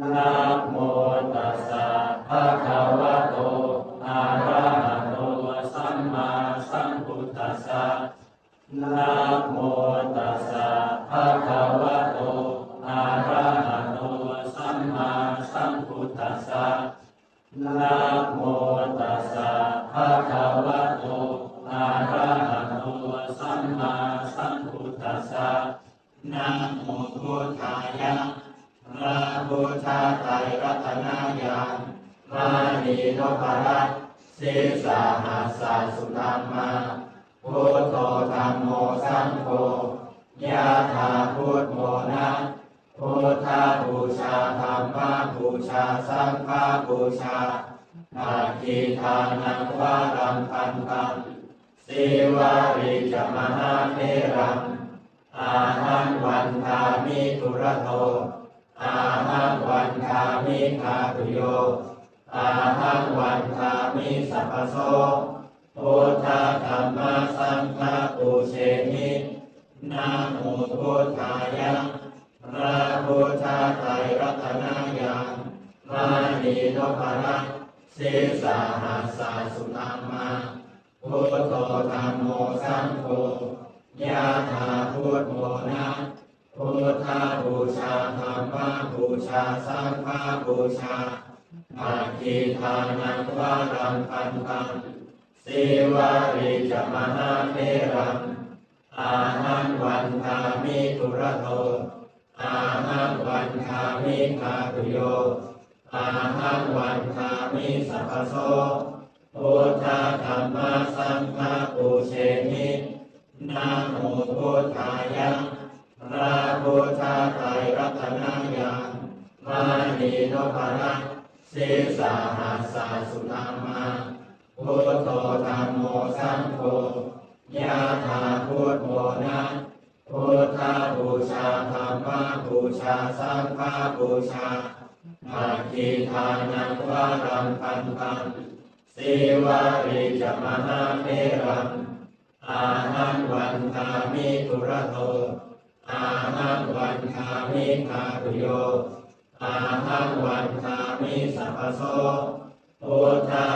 นะโมตัสสะภะคะวะโตอะระหะโตสัมมาสัมพุทธัสสะนะโมตัสสะภะคะวะโตอะระหะโตสัมมาสัมพุทธัสสะนะโมตัสสะภะคะวะโตอะระหะโตสัมมาสัมพุทธัสสะนะโมพุทธายะ พระพุทธไตรรัตนญาณมานีนพรัตศีสาหัสสะสุนัมมาพุทโธธรรมโมสังโฆยะถาพุทโมนะพุทธบูชาธรรมบูชาสังฆบูชาอาคีทานังวารังคันตังสีวาริจมหาเทรังอาหังวันทามิตุระโทามิคาตุโยอาหังวันทามิสัพพโสพุทธธรรมสังฆปูเชมินะโมพุทธายะพระพุทธไตรรัตนญาณมานีนพรัตน์ศีสาหัสสะสุนัมมาพุทโธธรรมโมสังโฆยะถาพุทโมนะ พุทธบูชาธรรมบูชาสังฆบูชาอาคีทานังวารังคันตังสีวาริจมหาเทรังอาหังวันทามิตุระโทอาหังวันทามิคาตุโยอาหังวันทามิสัพพโสพุทธธรรมสังฆปูเชมินะโมพุทธายะ พระพุทธไตรรัตนญาณมานีนพรัตศีสาหัสสะสุนัมมาพุทโธธรรมโมสังโฆยะถาพุทโมนะพุทธบูชาธรรมบูชาสังฆบูชาอาคีทานังวารังคันตังสีวาริจมหาเทรังอาหังวันทามิตุระโต อาหังวันทามิคาตุโยอาหังวันทามิสัพพโสพุทธธ